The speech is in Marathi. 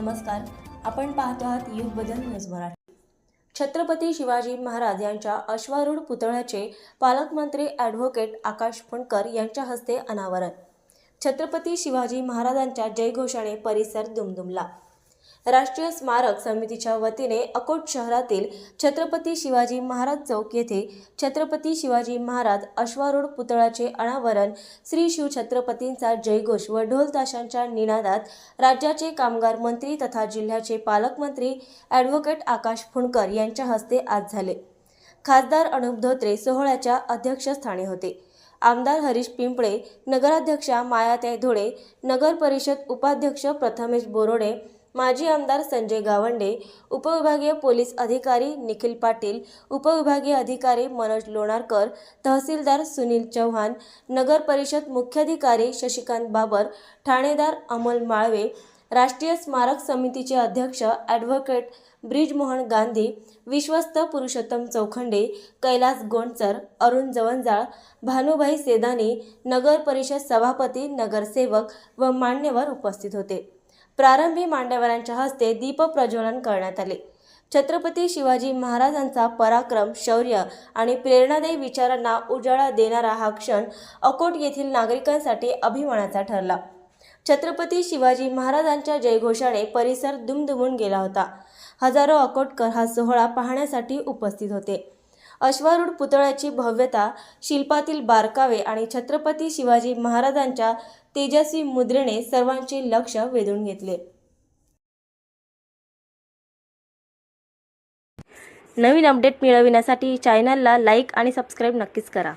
नमस्कार. आपण पाहतो आहात युग बदल न्यूज मराठी. छत्रपती शिवाजी महाराज यांच्या अश्वारूढ पुतळ्याचे पालकमंत्री ॲडव्होकेट आकाश फणकर यांच्या हस्ते अनावरण. छत्रपती शिवाजी महाराजांच्या जयघोषाने परिसर दुमदुमला. राष्ट्रीय स्मारक समितीच्या वतीने अकोट शहरातील छत्रपती शिवाजी महाराज चौक येथे छत्रपती शिवाजी महाराज अश्वारूढ पुतळ्याचे अनावरण श्री शिवछत्रपतींचा जयघोष व ढोल ताशांच्या निनादात राज्याचे कामगार मंत्री तथा जिल्ह्याचे पालकमंत्री ॲडव्होकेट आकाश फुंडकर यांच्या हस्ते आज झाले. खासदार अनुप धोत्रे सोहळ्याच्या अध्यक्षस्थानी होते. आमदार हरीश पिंपळे नगराध्यक्षा मायाताई धुळे नगर परिषद उपाध्यक्ष प्रथमेश बोरोडे माजी आमदार संजय गावंडे उपविभागीय पोलीस अधिकारी निखिल पाटील उपविभागीय अधिकारी मनोज लोणारकर तहसीलदार सुनील चव्हाण नगर परिषद मुख्याधिकारी शशिकांत बाबर ठाणेदार अमोल माळवे राष्ट्रीय स्मारक समितीचे अध्यक्ष ॲडव्होकेट ब्रिजमोहन गांधी विश्वस्त पुरुषोत्तम चौखंडे कैलास गोंडसर अरुण जवंजाळ भानुभाई सेदानी नगर परिषद सभापती नगरसेवक व मान्यवर उपस्थित होते. प्रारंभी मान्यवरांच्या हस्ते दीपप्रज्वलन करण्यात आले. छत्रपती शिवाजी महाराजांचा पराक्रम शौर्य आणि प्रेरणादायी विचारांना उजाळा देणारा हा क्षण अकोट येथील नागरिकांसाठी अभिमानाचा ठरला. छत्रपती शिवाजी महाराजांच्या जयघोषाने परिसर दुमदुमून गेला होता. हजारो अकोटकर हा सोहळा पाहण्यासाठी उपस्थित होते. अश्वारूढ पुतळ्याची भव्यता शिल्पातील बारकावे आणि छत्रपती शिवाजी महाराजांच्या तेजस्वी मुद्रेने सर्वांचे लक्ष वेधून घेतले. नवीन अपडेट मिळविण्यासाठी चॅनलला लाईक आणि सबस्क्राईब नक्कीच करा.